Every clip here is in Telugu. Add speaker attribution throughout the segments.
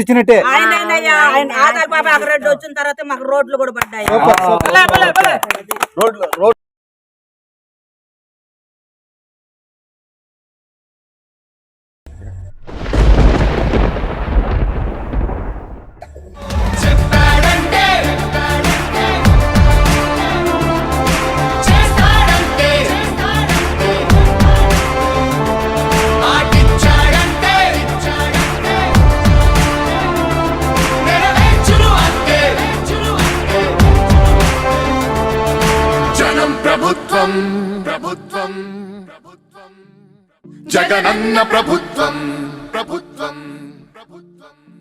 Speaker 1: ఇచ్చినట్టే
Speaker 2: ఆయన ఆదాల బాబా రెడ్డి వచ్చిన తర్వాత మాకు రోడ్లు కూడా పడ్డాయి.
Speaker 3: ప్రభుత్వం. ప్రభుత్వం. ప్రభుత్వం. జగనన్న ప్రభుత్వం. ప్రభుత్వం. ప్రభుత్వం.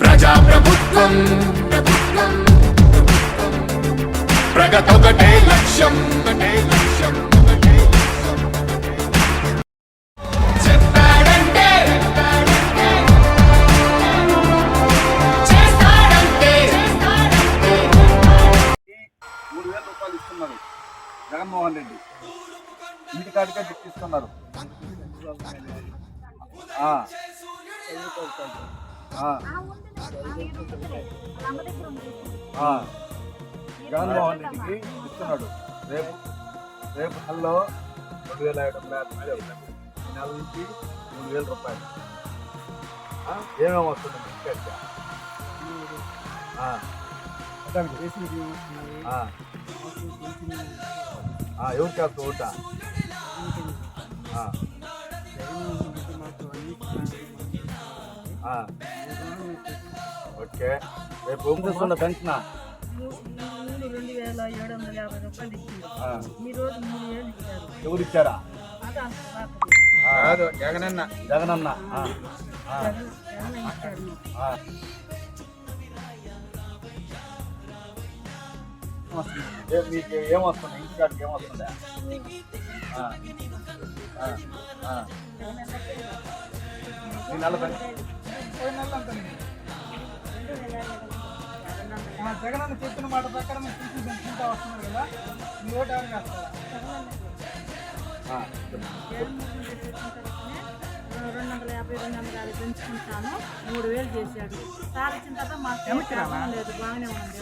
Speaker 3: ప్రజా ప్రభుత్వం. ప్రభుత్వం. ప్రగతొకటే లక్ష్యం. ఒకటే
Speaker 1: జగన్మోహన్ రెడ్డి. ఆ. ఆ. ఆ. జగన్మోహన్ రెడ్డికి ఇస్తున్నాడు. రేపు రేపు నెలలో రెండు వేల ఐదు వందల నెల నుంచి మూడు వేల రూపాయలు? ఏమేమి వస్తుంది మీ ఎవరికి వేస్తావు ఓటా ఆ. ఆ. ఓకే. రేపు ఏం చేస్తున్న పెన్షన్
Speaker 2: రెండు వేల ఏడు వందల యాభై రూపాయలు ఇచ్చింది ఈ రోజు మూడు వేలు ఇచ్చారు.
Speaker 1: ఎవరు ఇచ్చారా. జగనన్న జగనన్న ఏ- మీకు ఏమొస్తుంది ఇంటికాడికి ఏమొస్తుందా ఆ. ఆ. ఆ. ఈ నెల పెన్షన్
Speaker 4: మా జగనన్న చెప్పిన మాట ప్రకారం పింఛన్ పెంచుకుంటా వస్తున్నారు కదా మీ ఓటు
Speaker 1: ఆ.
Speaker 2: రెండు వందల యాభై రెండు వందల యాభై పెంచుకుంటాను. మూడు వేలు చేశాడు. సార్ వచ్చిన తర్వాత మాకు ఏం లేదు బాగానే ఉంది.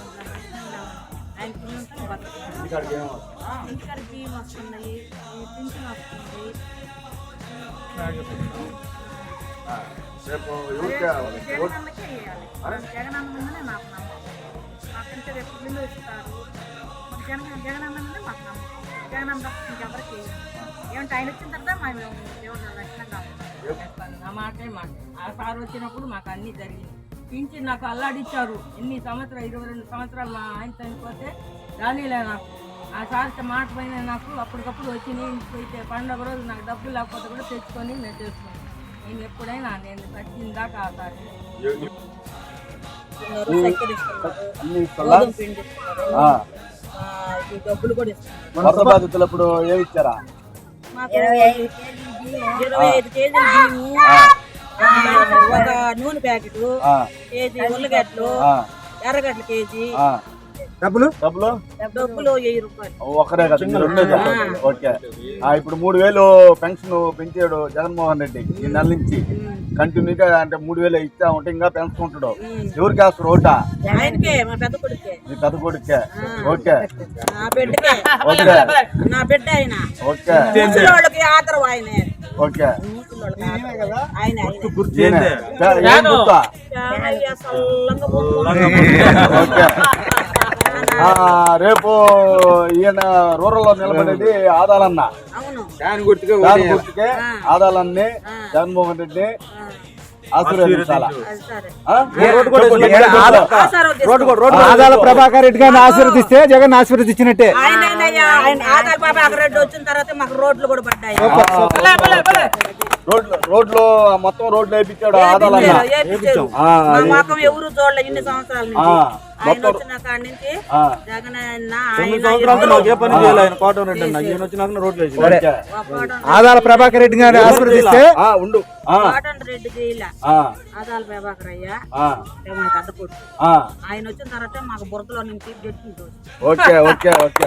Speaker 2: ఆయన పిల్లలతో ఇంటికాడ బియ్యం వస్తున్నాయి పింఛన్ వస్తుంది? నాకు నమ్మకం. రేపు బిల్లు ఇస్తారు. మాకు జగన్ జగనన్న మీదనే మాకు నమ్మకం. జగనన్న తప్ప ఇంకెవరికి ఏమంటే ఆయన వచ్చిన తర్వాత మేము దేవుడు లక్షణంగా
Speaker 5: నా మాటే మాట. ఆ సార్ వచ్చినప్పుడు మాకు అన్ని జరిగింది. పింఛన్ నాకు అల్లాడిచ్చారు. ఎన్ని సంవత్సరాలు? ఇరవై రెండు సంవత్సరాలు మా ఆయన చనిపోతే రానిలే నాకు. ఆ సార్ మాట పైన నాకు అప్పటికప్పుడు వచ్చి నేను పోయితే పండగ రోజు నాకు డబ్బులు లేకపోతే కూడా తెచ్చుకొని నేను చేసుకున్నాను. నేను ఎప్పుడైనా నేను వచ్చిన దాకా ఆ. సార్
Speaker 2: డబ్బులు కూడా ఇస్తున్నారు.
Speaker 1: ఏమి ఇచ్చారా?
Speaker 2: ఇరవై ఐదు కేజీలు బియ్యము. నూనె ప్యాకెట్. కేజీ ఉల్లగడ్డలు. ఎర్రగడ్డలు కేజీ.
Speaker 1: డబ్బులు? డబ్బులు?
Speaker 2: డబ్బులు
Speaker 1: ఒకరే కదా మీరు రెండే కదా. ఓకే. ఆ, ఇప్పుడు మూడు వేలు పెన్షన్ పెంచాడు జగన్మోహన్ రెడ్డి ఈ నెల నుంచి. కంటిన్యూగా అంటే మూడు వేలు ఇచ్చా ఉంటే ఇంకా పెంచుకుంటాడు ఎవరికి వేస్తారు ఓటా
Speaker 2: ఆయనకే మా పెద్ద కొడుకే.
Speaker 1: ఓకే. ఓకే.
Speaker 2: నా బిడ్డ ఆయన.
Speaker 1: ఓకే.
Speaker 6: గుర్తు.
Speaker 1: ఓకే. రేపు ఈయన రూరల్లో నిలబడేది ఆదాలన్న.
Speaker 2: అవును.
Speaker 1: దాని గుర్తుకే ఆదాలన్నీ జగన్మోహన్ రెడ్డి
Speaker 4: ఆదాల ప్రభాకర్ రెడ్డి గారిని ఆశీర్వదిస్తే జగన్ ఆశీర్వదించినట్టే.
Speaker 2: ఆయన ఆదాల బాబా రెడ్డి వచ్చిన తర్వాత మాకు రోడ్లు కూడా పడ్డాయి.
Speaker 1: రోడ్లు రోడ్లు మొత్తం రోడ్లు వేయించాడు ఆదాలన్న
Speaker 2: మాకం ఎవరు చూడలే ఇన్ని సంవత్సరాల నుంచి.
Speaker 1: ఆ,
Speaker 2: ఆయన వచ్చిన కాడి నుంచి జగన్
Speaker 4: ఆదాల ప్రభాకర్ రెడ్డి గారిని ఆశీర్వదిస్తే
Speaker 1: ఆ, ఉండు. ఆ,
Speaker 2: కోటం రెడ్డి జైల ఆదాల ప్రభాకర్ అయ్య.
Speaker 1: ఆ,
Speaker 2: మన పెద్ద కొడుకు.
Speaker 1: ఆ.
Speaker 2: ఆయన వచ్చిన తర్వాత మాకు బురదలో నుంచి
Speaker 1: ఓకే ఓకే ఓకే.